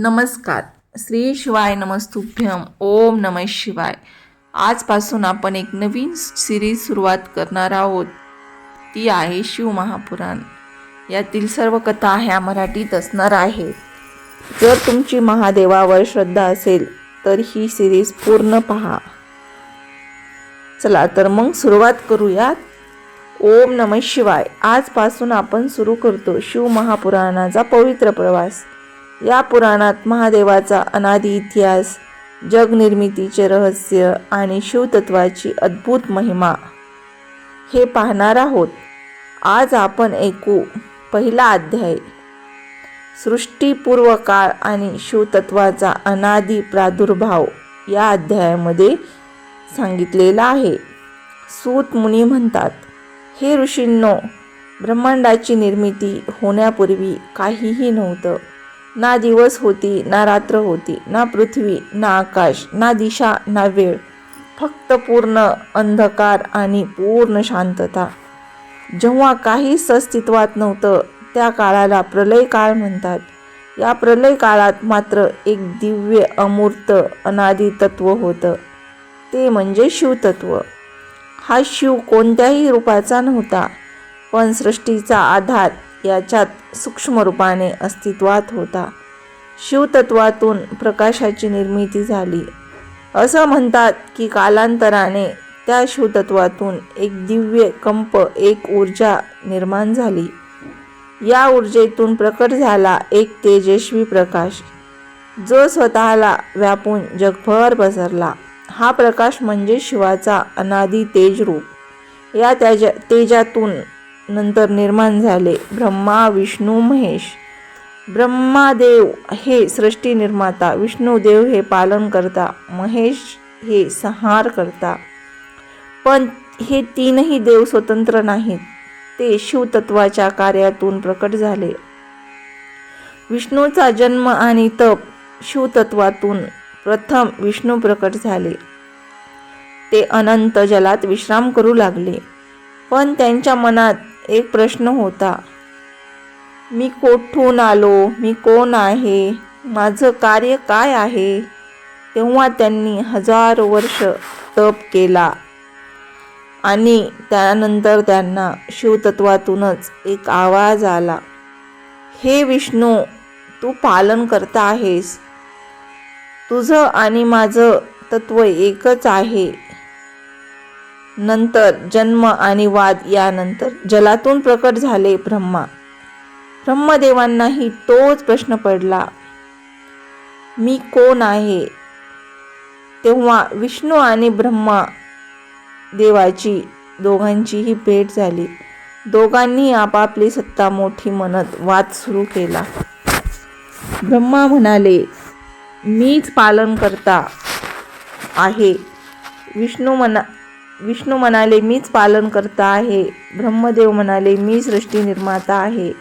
नमस्कार. श्री शिवाय नमस्तुभ्यम. ओम नम शिवाय. आजपासून आपण एक नवीन सिरीज सुरुवात करणार आहोत. ती आहे शिव महापुराण. यातील सर्व कथा ह्या मराठीत असणार आहेत. जर तुमची महादेवावर श्रद्धा असेल तर ही सिरीज पूर्ण पहा. चला तर मग सुरुवात करूयात. ओम नम शिवाय. आजपासून आपण सुरू करतो शिव महापुराणाचा पवित्र प्रवास. या पुराणात महादेवाचा अनादी इतिहास जगनिर्मितीचे रहस्य आणि शिवतत्वाची अद्भुत महिमा. हे पाहणार आहोत. आज आपण ऐकू पहिला अध्याय. सृष्टीपूर्व काळ आणि शिवतत्वाचा अनादी प्रादुर्भाव या अध्यायामध्ये सांगितलेला आहे. सूत मुनी म्हणतात हे ऋषींनो ब्रह्मांडाची निर्मिती होण्यापूर्वी काहीही नव्हतं. ना दिवस होती ना रात्र होती ना पृथ्वी ना आकाश ना दिशा ना वेळ. फक्त पूर्ण अंधकार आणि पूर्ण शांतता. जेव्हा काहीच अस्तित्वात नव्हतं त्या काळाला प्रलय काळ म्हणतात. या प्रलय काळात मात्र एक दिव्य अमूर्त अनादी तत्व होतं. ते म्हणजे शिवतत्व. हा शिव कोणत्याही रूपाचा नव्हता पण सृष्टीचा आधार याच्यात सूक्ष्म रूपाने अस्तित्वात होता. शिवतत्वातून प्रकाशाची निर्मिती झाली. असं म्हणतात की कालांतराने त्या शिवतत्वातून एक दिव्य कंप एक ऊर्जा निर्माण झाली. या ऊर्जेतून प्रकट झाला एक तेजस्वी प्रकाश जो स्वतःला व्यापून जगभर पसरला. हा प्रकाश म्हणजे शिवाचा अनादी तेजरूप या त्याच्या तेजातून नंतर निर्माण झाले. ब्रह्मा विष्णू महेश. ब्रह्मादेव हे सृष्टी निर्माता विष्णुदेव हे पालन करता महेश हे संहार करता. पण हे तीनही देव स्वतंत्र नाहीत. ते शिवतत्वाच्या कार्यातून प्रकट झाले. विष्णूचा जन्म आणि तप शिवतत्वातून प्रथम विष्णू प्रकट झाले. ते अनंत जलात विश्राम करू लागले. पण त्यांच्या मनात एक प्रश्न होता. मी कोठून आलो? मी कोण आहे? माझं कार्य काय आहे? तेव्हा त्यांनी हजारो वर्ष तप केला. आणि त्यानंतर त्यांना शिवतत्वातूनच एक आवाज आला. हे विष्णू तू पालन करता आहेस. तुझं आणि माझं तत्व एकच आहे. नंतर जन्म आणि वाद यानंतर जलातून प्रकट झाले ब्रह्मा. ब्रह्मदेवांनाही तोच प्रश्न पडला मी कोण आहे? तेव्हा विष्णू आणि ब्रह्मा देवाची दोघांचीही भेट झाली. दोघांनी आपापली सत्ता मोठी म्हणत वाद सुरू केला. ब्रह्मा म्हणाले मीच पालन करता आहे. विष्णू म्हणा विष्णू म्हणाले मीच पालन करता आहे. ब्रह्मदेव म्हणाले मी सृष्टी निर्माता आहे.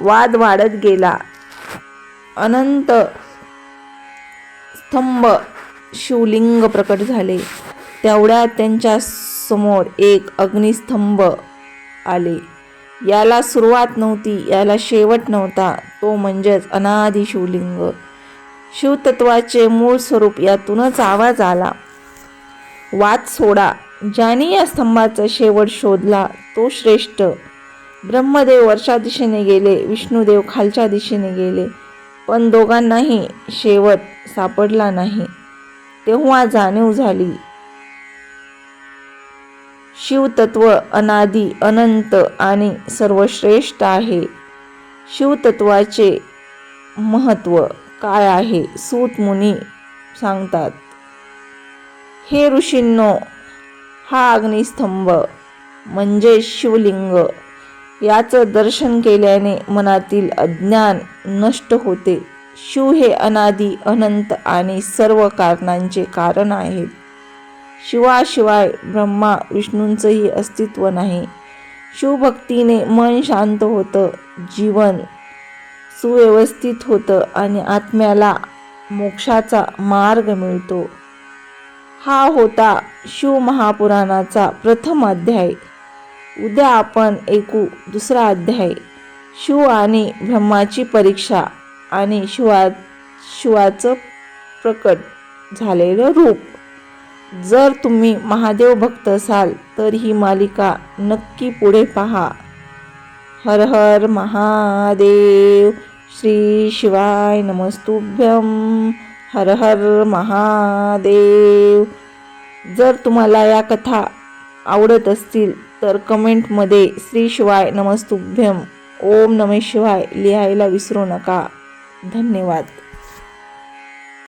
वाद वाढत गेला. अनंत स्तंभ शिवलिंग प्रकट झाले. तेवढ्यात त्यांच्यासमोर एक अग्निस्तंभ आले. याला सुरुवात नव्हती याला शेवट नव्हता. तो म्हणजेच अनादि शिवलिंग. शिवतत्वाचे मूळ स्वरूप यातूनच आवाज आला. वाद सोडा. ज्याने या स्तंभाचा शेवट शोधला तो श्रेष्ठ. ब्रह्मदेव वरच्या दिशेने गेले विष्णुदेव खालच्या दिशेने गेले पण दोघांनाही शेवट सापडला नाही. तेव्हा जाणीव झाली. शिवतत्व अनादी अनंत आणि सर्वश्रेष्ठ आहे. शिवतत्वाचे महत्त्व काय आहे? सूत मुनी सांगतात. हे ऋषींनो हा अग्निस्तंभ म्हणजे शिवलिंग. याचं दर्शन केल्याने मनातील अज्ञान नष्ट होते. शिव हे अनादी अनंत आणि सर्व कारणांचे कारण आहेत. शिवाशिवाय ब्रह्मा विष्णूंचंही अस्तित्व नाही. शिवभक्तीने मन शांत होतं जीवन सुव्यवस्थित होतं आणि आत्म्याला मोक्षाचा मार्ग मिळतो. हा होता शिवमहापुराणाचा प्रथम अध्याय. उद्या आपण ऐकू दुसरा अध्याय. शिव आणि ब्रह्माची परीक्षा आणि शिवा शिवाचं प्रकट झालेलं रूप. जर तुम्ही महादेव भक्त असाल तर ही मालिका नक्की पुढे पहा. हर हर महादेव श्री शिवाय नमस्तुभ्यम हर हर महादेव. जर तुम्हाला या कथा आवडत असतील तर कमेंटमध्ये श्री शिवाय नमस्तुभ्यम. ओम नमे शिवाय लिहायला विसरू नका. धन्यवाद.